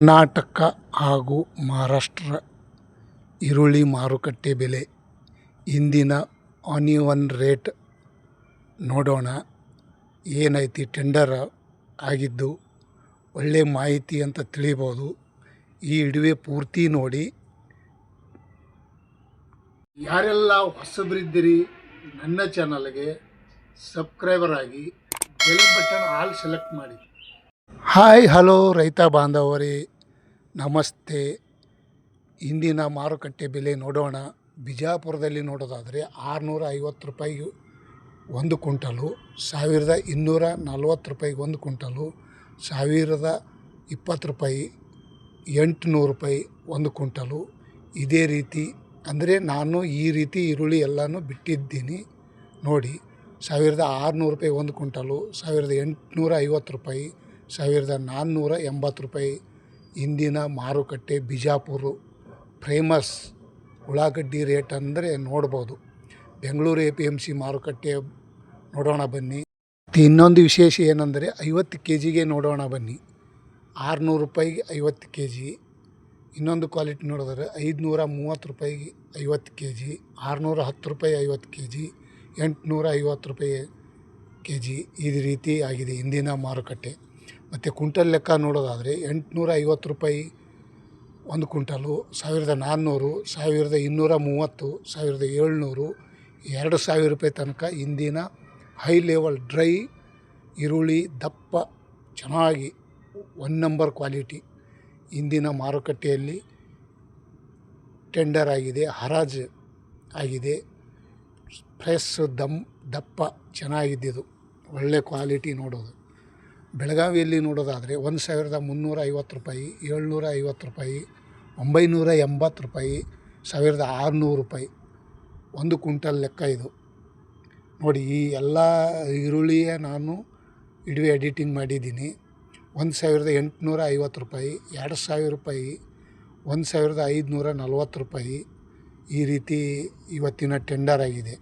ಕರ್ನಾಟಕ ಹಾಗೂ ಮಹಾರಾಷ್ಟ್ರ ಈರುಳ್ಳಿ ಮಾರುಕಟ್ಟೆ ಬೆಲೆ. ಇಂದಿನ ಆನಿವನ್ ರೇಟ್ ನೋಡೋಣ. ಏನೈತಿ ಟೆಂಡರ್ ಆಗಿದ್ದು ಒಳ್ಳೆ ಮಾಹಿತಿ ಅಂತ ತಿಳಿಬೋದು. ಈ ಇಡುವೆ ಪೂರ್ತಿ ನೋಡಿ. ಯಾರೆಲ್ಲ ಹೊಸಬರಿದ್ದೀರಿ, ನನ್ನ ಚಾನಲ್ಗೆ ಸಬ್ಸ್ಕ್ರೈಬರ್ ಆಗಿ ಬೆಲ್ ಬಟನ್ ಆಲ್ ಸೆಲೆಕ್ಟ್ ಮಾಡಿ. ಹಾಯ್, ಹಲೋ, ರೈತ ಬಾಂಧವರೇ. ನಮಸ್ತೆ. ಇಂದಿನ ಮಾರುಕಟ್ಟೆ ಬೆಲೆ ನೋಡೋಣ. ಬಿಜಾಪುರದಲ್ಲಿ ನೋಡೋದಾದರೆ ಆರುನೂರ ಐವತ್ತು ರೂಪಾಯಿಗೆ ಒಂದು ಕುಂಟಲು ಸಾವಿರದ ಇನ್ನೂರ ನಲ್ವತ್ತು ರೂಪಾಯಿಗೆ ಒಂದು ಕುಂಟಲು ಸಾವಿರದ ಇಪ್ಪತ್ತು ರೂಪಾಯಿ, ಎಂಟುನೂರು ರೂಪಾಯಿ ಒಂದು ಕುಂಟಲು ಇದೇ ರೀತಿ, ಅಂದರೆ ನಾನು ಈ ರೀತಿ ಈರುಳ್ಳಿ ಎಲ್ಲನೂ ಬಿಟ್ಟಿದ್ದೀನಿ. ನೋಡಿ, ಸಾವಿರದ ಆರುನೂರು ರೂಪಾಯಿ ಒಂದು ಕುಂಟಲು ಸಾವಿರದ ಎಂಟುನೂರ ಐವತ್ತು ರೂಪಾಯಿ ಸಾವಿರದ ನಾನ್ನೂರ ಎಂಬತ್ತು ರೂಪಾಯಿ ಇಂದಿನ ಮಾರುಕಟ್ಟೆ ಬಿಜಾಪುರ ಫೇಮಸ್ ಉಳ್ಳಾಗಡ್ಡಿ ರೇಟ್ ಅಂದರೆ ನೋಡ್ಬೋದು. Bengaluru A P M C ಮಾರುಕಟ್ಟೆ ನೋಡೋಣ ಬನ್ನಿ. ಮತ್ತು ಇನ್ನೊಂದು ವಿಶೇಷ ಏನಂದರೆ ಐವತ್ತು ಕೆ ಜಿಗೆ ನೋಡೋಣ ಬನ್ನಿ. ಆರುನೂರು ರೂಪಾಯಿಗೆ ಐವತ್ತು ಕೆ ಜಿ ಇನ್ನೊಂದು ಕ್ವಾಲಿಟಿ ನೋಡಿದ್ರೆ ಐದುನೂರ ಮೂವತ್ತು ರೂಪಾಯಿಗೆ ಐವತ್ತು ಕೆ ಜಿ ಆರುನೂರ ಹತ್ತು ರೂಪಾಯಿ ಐವತ್ತು ಕೆ ಜಿ ಎಂಟುನೂರ ಐವತ್ತು ರೂಪಾಯಿ ಕೆ ಜಿ ಈ ರೀತಿ ಆಗಿದೆ ಇಂದಿನ ಮಾರುಕಟ್ಟೆ. ಮತ್ತು ಕುಂಟಲ್ ಲೆಕ್ಕ ನೋಡೋದಾದರೆ ಎಂಟುನೂರ ಐವತ್ತು ರೂಪಾಯಿ ಒಂದು ಕುಂಟಲು ಸಾವಿರದ ನಾನ್ನೂರು, ಸಾವಿರದ ಇನ್ನೂರ ಮೂವತ್ತು, ಸಾವಿರದ ಏಳ್ನೂರು, ಎರಡು ಸಾವಿರ ರೂಪಾಯಿ ತನಕ ಇಂದಿನ ಹೈ ಲೆವೆಲ್ ಡ್ರೈ ಈರುಳ್ಳಿ ದಪ್ಪ, ಚೆನ್ನಾಗಿ ಒನ್ ನಂಬರ್ ಕ್ವಾಲಿಟಿ ಇಂದಿನ ಮಾರುಕಟ್ಟೆಯಲ್ಲಿ ಟೆಂಡರ್ ಆಗಿದೆ, ಹರಾಜು ಆಗಿದೆ, ಫ್ರೆಶ್ ದಮ್ ದಪ್ಪ ಚೆನ್ನಾಗಿದ್ದಿದ್ದು, ಒಳ್ಳೆ ಕ್ವಾಲಿಟಿ ನೋಡೋದು. ಬೆಳಗಾವಿಯಲ್ಲಿ ನೋಡೋದಾದರೆ ಒಂದು ಸಾವಿರದ ಮುನ್ನೂರ ಐವತ್ತು ರೂಪಾಯಿ, ಏಳ್ನೂರ ಐವತ್ತು ರೂಪಾಯಿ, ಒಂಬೈನೂರ ಎಂಬತ್ತು ರೂಪಾಯಿ, ಸಾವಿರದ ಆರುನೂರು ರೂಪಾಯಿ. ಒಂದು ಕುಂಟಲ್ ಲೆಕ್ಕ ಇದು. ನೋಡಿ, ಈ ಎಲ್ಲ ಈರುಳ್ಳಿಯ ನಾನು ಇಡುವೆ ಎಡಿಟಿಂಗ್ ಮಾಡಿದ್ದೀನಿ. ಒಂದು ಸಾವಿರದ ಎಂಟುನೂರ ಐವತ್ತು ರೂಪಾಯಿ, ಎರಡು ಸಾವಿರ ರೂಪಾಯಿ, ಒಂದು ಸಾವಿರದ ಐದುನೂರ ನಲ್ವತ್ತು ರೂಪಾಯಿ ಈ ರೀತಿ ಇವತ್ತಿನ ಟೆಂಡರ್ ಆಗಿದೆ.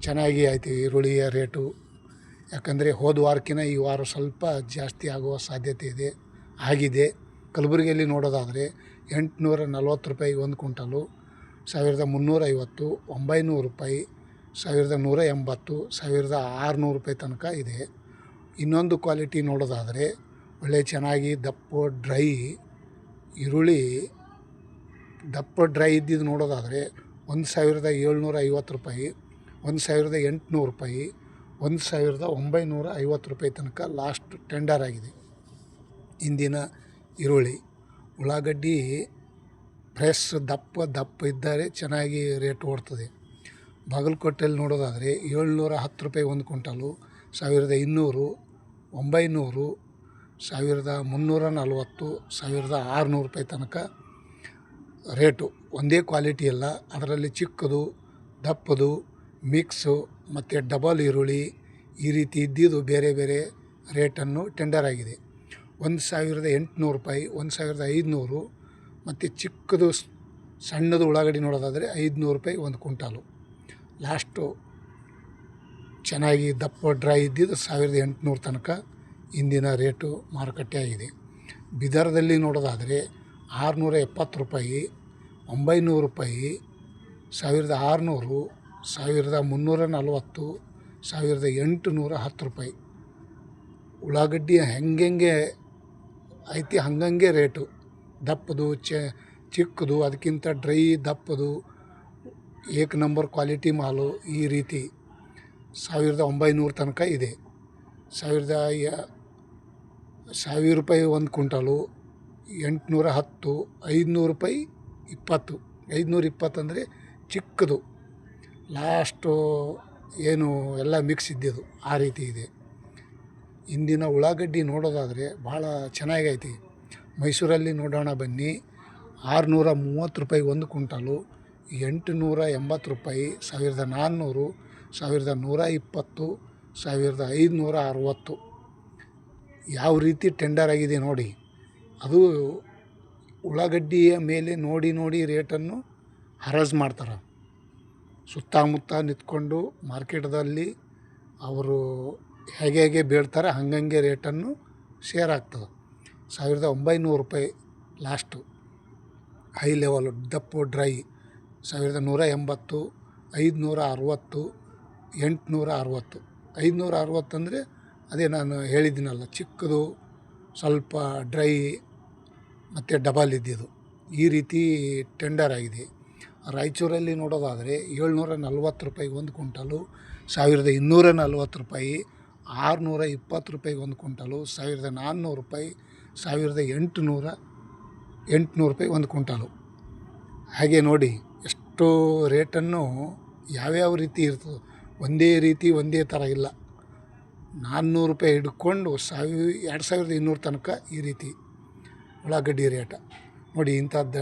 ಚೆನ್ನಾಗಿ ಆಯಿತು ಈರುಳ್ಳಿಯ ರೇಟು ಯಾಕಂದರೆ ಹೋದ ವಾರಕ್ಕಿಂತ ಈ ವಾರ ಸ್ವಲ್ಪ ಜಾಸ್ತಿ ಆಗುವ ಸಾಧ್ಯತೆ ಇದೆ, ಆಗಿದೆ. ಕಲಬುರಗಿಯಲ್ಲಿ ನೋಡೋದಾದರೆ ಎಂಟುನೂರ ನಲ್ವತ್ತು ರೂಪಾಯಿ ಒಂದು ಕ್ವಿಂಟಲು, ಸಾವಿರದ ಮುನ್ನೂರೈವತ್ತು ಒಂಬೈನೂರು ರೂಪಾಯಿ, ಸಾವಿರದ ನೂರ ಎಂಬತ್ತು, ಸಾವಿರದ ಆರುನೂರು ರೂಪಾಯಿ ತನಕ ಇದೆ. ಇನ್ನೊಂದು ಕ್ವಾಲಿಟಿ ನೋಡೋದಾದರೆ ಒಳ್ಳೆ ಚೆನ್ನಾಗಿ ದಪ್ಪ, ಡ್ರೈ, ಈರುಳ್ಳಿ. ದಪ್ಪ, ಡ್ರೈ ಇದ್ದಿದ್ದು ನೋಡೋದಾದರೆ ಒಂದು ಸಾವಿರದ ಏಳ್ನೂರ ಐವತ್ತು ರೂಪಾಯಿ, ಒಂದು ಸಾವಿರದ ಎಂಟುನೂರು ರೂಪಾಯಿ ಒಂದು ಸಾವಿರದ ಒಂಬೈನೂರ ಐವತ್ತು ರೂಪಾಯಿ ತನಕ ಲಾಸ್ಟ್ ಟೆಂಡರ್ ಆಗಿದೆ. ಇಂದಿನ ಈರುಳ್ಳಿ, ಉಳ್ಳಾಗಡ್ಡಿ ಫ್ರೆಶ್ ದಪ್ಪ ದಪ್ಪ ಇದ್ದರೆ ಚೆನ್ನಾಗಿ ರೇಟ್ ಓಡ್ತದೆ. ಬಾಗಲಕೋಟೆಯಲ್ಲಿ ನೋಡೋದಾದರೆ ಏಳ್ನೂರ ಹತ್ತು ರೂಪಾಯಿ ಒಂದು ಕ್ವಿಂಟಲು, ಸಾವಿರದ ಇನ್ನೂರು, ಒಂಬೈನೂರು, ಸಾವಿರದ ಮುನ್ನೂರ ನಲವತ್ತು, ಸಾವಿರದ ಆರುನೂರು ರೂಪಾಯಿ ತನಕ ರೇಟು. ಒಂದೇ ಕ್ವಾಲಿಟಿ ಅಲ್ಲ ಅದರಲ್ಲಿ ಚಿಕ್ಕದು, ದಪ್ಪದು ಮಿಕ್ಸು ಮತ್ತು ಡಬಲ್ ಈರುಳ್ಳಿ ಈ ರೀತಿ ಇದ್ದಿದ್ದು ಬೇರೆ ಬೇರೆ ರೇಟನ್ನು ಟೆಂಡರ್ ಆಗಿದೆ. ಒಂದು ಸಾವಿರದ ಎಂಟುನೂರು ರೂಪಾಯಿ, ಒಂದು ಸಾವಿರದ ಐದುನೂರು ಮತ್ತು ಚಿಕ್ಕದು ಸಣ್ಣದು ಉಳ್ಳಾಗಡ್ಡಿ ನೋಡೋದಾದರೆ ಐದುನೂರು ರೂಪಾಯಿ ಒಂದು ಕುಂಟಾಲು ಲಾಸ್ಟು ಚೆನ್ನಾಗಿ ದಪ್ಪ ಡ್ರೈ ಇದ್ದಿದ್ದು ಸಾವಿರದ ಎಂಟುನೂರು ತನಕ ಇಂದಿನ ರೇಟು ಮಾರುಕಟ್ಟೆ ಆಗಿದೆ. ಬಿದರ್ದಲ್ಲಿ ನೋಡೋದಾದರೆ ಆರುನೂರ ಎಪ್ಪತ್ತು ರೂಪಾಯಿ, ಒಂಬೈನೂರು ರೂಪಾಯಿ, ಸಾವಿರದ ಆರುನೂರು ಸಾವಿರದ ಮುನ್ನೂರ ನಲ್ವತ್ತು, ಸಾವಿರದ ಎಂಟು ನೂರ ಹತ್ತು ರೂಪಾಯಿ. ಉಳ್ಳಾಗಡ್ಡಿ ಹೆಂಗೆಂಗೆ ಐತಿ, ಹಂಗಂಗೆ ರೇಟು. ದಪ್ಪದು, ಚ, ಚಿಕ್ಕದು, ಅದಕ್ಕಿಂತ ಡ್ರೈ ದಪ್ಪದು, ಏಕ್ ನಂಬರ್ ಕ್ವಾಲಿಟಿ ಮಾಲು ಈ ರೀತಿ ಸಾವಿರದ ಒಂಬೈನೂರು ತನಕ ಇದೆ. ಸಾವಿರದ ಸಾವಿರ ರೂಪಾಯಿ ಒಂದು ಕುಂಟಲು ಎಂಟುನೂರ ಹತ್ತು, ಐದುನೂರು ರೂಪಾಯಿ ಇಪ್ಪತ್ತು. ಐದುನೂರ ಇಪ್ಪತ್ತಂದರೆ ಚಿಕ್ಕದು. ಲಾಸ್ಟು ಏನು ಎಲ್ಲ ಮಿಕ್ಸ್ ಇದ್ದಿದ್ದು ಆ ರೀತಿ ಇದೆ. ಇಂದಿನ ಉಳ್ಳಾಗಡ್ಡಿ ನೋಡೋದಾದರೆ ಭಾಳ ಚೆನ್ನಾಗೈತಿ. ಮೈಸೂರಲ್ಲಿ ನೋಡೋಣ ಬನ್ನಿ. ಆರುನೂರ ಮೂವತ್ತು ರೂಪಾಯಿ ಒಂದು ಕುಂಟಲು ಎಂಟುನೂರ ಎಂಬತ್ತು ರೂಪಾಯಿ, ಸಾವಿರದ ನಾನ್ನೂರು, ಸಾವಿರದ ನೂರ ಇಪ್ಪತ್ತು, ಸಾವಿರದ ಐದುನೂರ ಅರವತ್ತು. ಯಾವ ರೀತಿ ಟೆಂಡರ್ ಆಗಿದೆ ನೋಡಿ. ಅದು ಉಳ್ಳಾಗಡ್ಡಿಯ ಮೇಲೆ ನೋಡಿ ನೋಡಿ ರೇಟನ್ನು ಹರಾಜು ಮಾಡ್ತಾರೆ. ಸುತ್ತಮುತ್ತ ನಿಂತ್ಕೊಂಡು ಮಾರ್ಕೆಟ್ದಲ್ಲಿ ಅವರು ಹೇಗೆ ಹೇಗೆ ಬೀಳ್ತಾರೆ ಹಂಗಂಗೆ ರೇಟನ್ನು ಶೇರ್ ಆಗ್ತದೆ. ಸಾವಿರದ ಒಂಬೈನೂರು ರೂಪಾಯಿ ಲಾಸ್ಟು. ಹೈ ಲೆವೆಲು, ದಪ್ಪು, ಡ್ರೈ. ಸಾವಿರದ ನೂರ ಎಂಬತ್ತು, ಐದುನೂರ ಅರುವತ್ತು, ಎಂಟುನೂರ ಅರುವತ್ತು. ಐದುನೂರ ಅರವತ್ತು ಅಂದರೆ ಅದೇ ನಾನು ಹೇಳಿದ್ದೀನಲ್ಲ, ಚಿಕ್ಕದು, ಸ್ವಲ್ಪ ಡ್ರೈ ಮತ್ತು ಡಬಲ್ ಇದ್ದಿದ್ದು. ಈ ರೀತಿ ಟೆಂಡರ್ ಆಗಿದೆ. ರಾಯಚೂರಲ್ಲಿ ನೋಡೋದಾದರೆ ಏಳ್ನೂರ ನಲ್ವತ್ತು ರೂಪಾಯಿಗೆ ಒಂದು ಕುಂಟಲು ಸಾವಿರದ ಇನ್ನೂರ ನಲ್ವತ್ತು ರೂಪಾಯಿ, ಆರುನೂರ ಇಪ್ಪತ್ತು ರೂಪಾಯಿಗೆ ಒಂದು ಕುಂಟಲು ಸಾವಿರದ ನಾನ್ನೂರು ರೂಪಾಯಿ, ಸಾವಿರದ ಎಂಟುನೂರ, ಎಂಟುನೂರು ರೂಪಾಯಿ ಒಂದು ಕುಂಟಲು ಹಾಗೆ ನೋಡಿ, ಎಷ್ಟು ರೇಟನ್ನು ಯಾವ್ಯಾವ ರೀತಿ ಇರ್ತದೆ, ಒಂದೇ ರೀತಿ ಒಂದೇ ಥರ ಇಲ್ಲ. ನಾನ್ನೂರು ರೂಪಾಯಿ ಹಿಡ್ಕೊಂಡು ಸಾವಿ ಎರಡು ಸಾವಿರದ ಇನ್ನೂರು ತನಕ ಈ ರೀತಿ ಉಳ್ಳಾಗಡ್ಡಿ ರೇಟ. ನೋಡಿ, ಇಂಥದ್ದು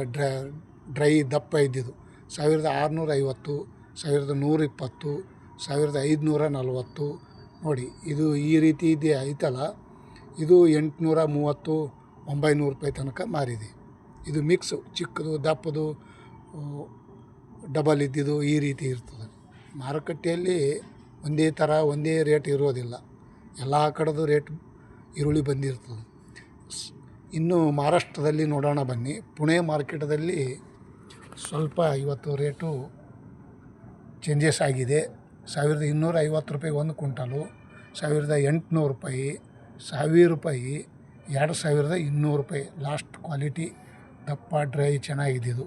ಡ್ರೈ ದಪ್ಪ ಇದ್ದಿದ್ದು. ಸಾವಿರದ ಆರುನೂರ ಐವತ್ತು ಸಾವಿರದ ನೂರ ಇಪ್ಪತ್ತು ಸಾವಿರದ ಐದುನೂರ ನಲ್ವತ್ತು ನೋಡಿ, ಇದು ಈ ರೀತಿ ಇದೆ ಐತಲ್ಲ. ಇದು ಎಂಟುನೂರ ಮೂವತ್ತು, ಒಂಬೈನೂರು ರೂಪಾಯಿ ತನಕ ಮಾರಿದೆ. ಇದು ಮಿಕ್ಸು, ಚಿಕ್ಕದು, ದಪ್ಪದು ಡಬಲ್ ಇದ್ದಿದ್ದು ಈ ರೀತಿ ಇರ್ತದೆ. ಮಾರುಕಟ್ಟೆಯಲ್ಲಿ ಒಂದೇ ಥರ, ಒಂದೇ ರೇಟ್ ಇರೋದಿಲ್ಲ. ಎಲ್ಲ ಕಡೆದು ರೇಟ್ ಈರುಳ್ಳಿ ಬಂದಿರ್ತದೆ. ಇನ್ನು ಮಹಾರಾಷ್ಟ್ರದಲ್ಲಿ ನೋಡೋಣ ಬನ್ನಿ. ಪುಣೆ ಮಾರ್ಕೆಟದಲ್ಲಿ ಸ್ವಲ್ಪ ಇವತ್ತು ರೇಟು ಚೇಂಜಸ್ ಆಗಿದೆ. ಸಾವಿರದ ಇನ್ನೂರ ಐವತ್ತು ರೂಪಾಯಿ ಒಂದು ಕ್ವಿಂಟಲು, ಸಾವಿರದ ಎಂಟುನೂರು ರೂಪಾಯಿ, ಸಾವಿರ ರೂಪಾಯಿ, ಎರಡು ಸಾವಿರದ ಇನ್ನೂರು ರೂಪಾಯಿ. ಲಾಸ್ಟ್ ಕ್ವಾಲಿಟಿ ದಪ್ಪ ಡ್ರೈ ಚೆನ್ನಾಗಿದ್ದಿದ್ದು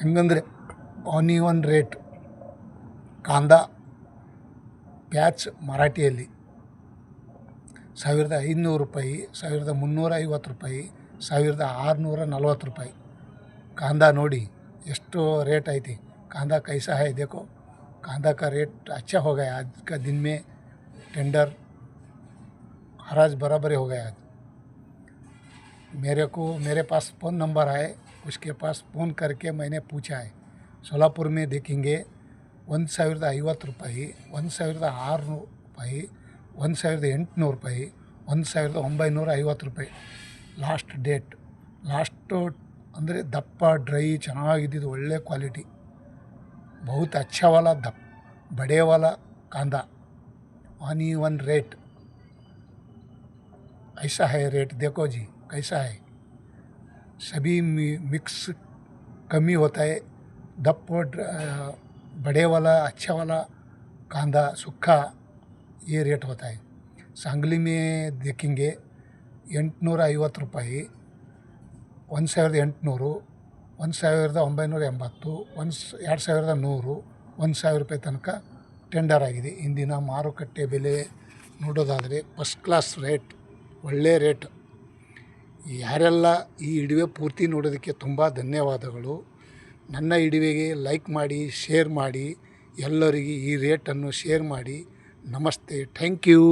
ಹೆಂಗಂದರೆ ಆನಿವನ್ ರೇಟ್ ಕಾಂದ ಪ್ಯಾಚ್ ಮರಾಠಿಯಲ್ಲಿ. ಸಾವಿರದ ಐನೂರು ರೂಪಾಯಿ, ಸಾವಿರದ ಮುನ್ನೂರ ಐವತ್ತು ರೂಪಾಯಿ, ಸಾವಿರದ ಆರುನೂರ ನಲ್ವತ್ತು ರೂಪಾಯಿ. ಕಾಂದ ನೋಡಿ ಎಷ್ಟು ರೇಟ್ ಐತಿ कांदा कैसा है देखो कांदा का रेट अच्छा हो गया आज का दिन में टेंडर हराज बराबर हो गया आज मेरे को मेरे पास फ़ोन नंबर है उसके पास फ़ोन करके मैंने पूछा है सोलापुर में देखेंगे ಒಂದು ಸಾವಿರದ ಐವತ್ತು ರೂಪಾಯಿ ಒಂದು ಸಾವಿರದ ಆರುನೂರು ರೂಪಾಯಿ ಒಂದು ಸಾವಿರದ ಎಂಟುನೂರು ರೂಪಾಯಿ ಒಂದು ಸಾವಿರದ ಒಂಬೈನೂರ ಐವತ್ತು ರೂಪಾಯಿ ಲಾಸ್ಟ್ ಡೇಟ್ ಲಾಸ್ಟು ಅಂದರೆ ದಪ್ಪ ಡ್ರೈ ಚೆನ್ನಾಗಿದ್ದಿದ್ದು ಒಳ್ಳೆ ಕ್ವಾಲಿಟಿ बहुत अच्छा वाला दप बड़े वाला कांदा अनइवन रेट ऐसा है रेट देखो जी कैसा है सभी मि- मिक्स कमी होता है दप और ड्र- अ, बड़े वाला अच्छा वाला कांदा सूखा ये रेट होता है सांगली में देखेंगे ಎಂಟುನೂರ ಐವತ್ತು ರೂಪಾಯಿ ಒಂದು ಸಾವಿರದ ಎಂಟುನೂರು ಒಂದು ಸಾವಿರದ ಒಂಬೈನೂರ ಎಂಬತ್ತು ಒಂದು ಎರಡು ಸಾವಿರದ ನೂರು ಒಂದು ಸಾವಿರ ರೂಪಾಯಿ ತನಕ ಟೆಂಡರ್ ಆಗಿದೆ. ಇಂದಿನ ಮಾರುಕಟ್ಟೆ ಬೆಲೆ ನೋಡೋದಾದರೆ ಫಸ್ಟ್ ಕ್ಲಾಸ್ ರೇಟ್ ಒಳ್ಳೆ ರೇಟ್ ಯಾರೆಲ್ಲ ಈ ಇಡುವೆ ಪೂರ್ತಿ ನೋಡೋದಕ್ಕೆ ತುಂಬ ಧನ್ಯವಾದಗಳು. ನನ್ನ ಇಡುವೆಗೆ ಲೈಕ್ ಮಾಡಿ ಶೇರ್ ಮಾಡಿ, ಎಲ್ಲರಿಗೆ ಈ ರೇಟನ್ನು ಶೇರ್ ಮಾಡಿ. ನಮಸ್ತೆ. Thank you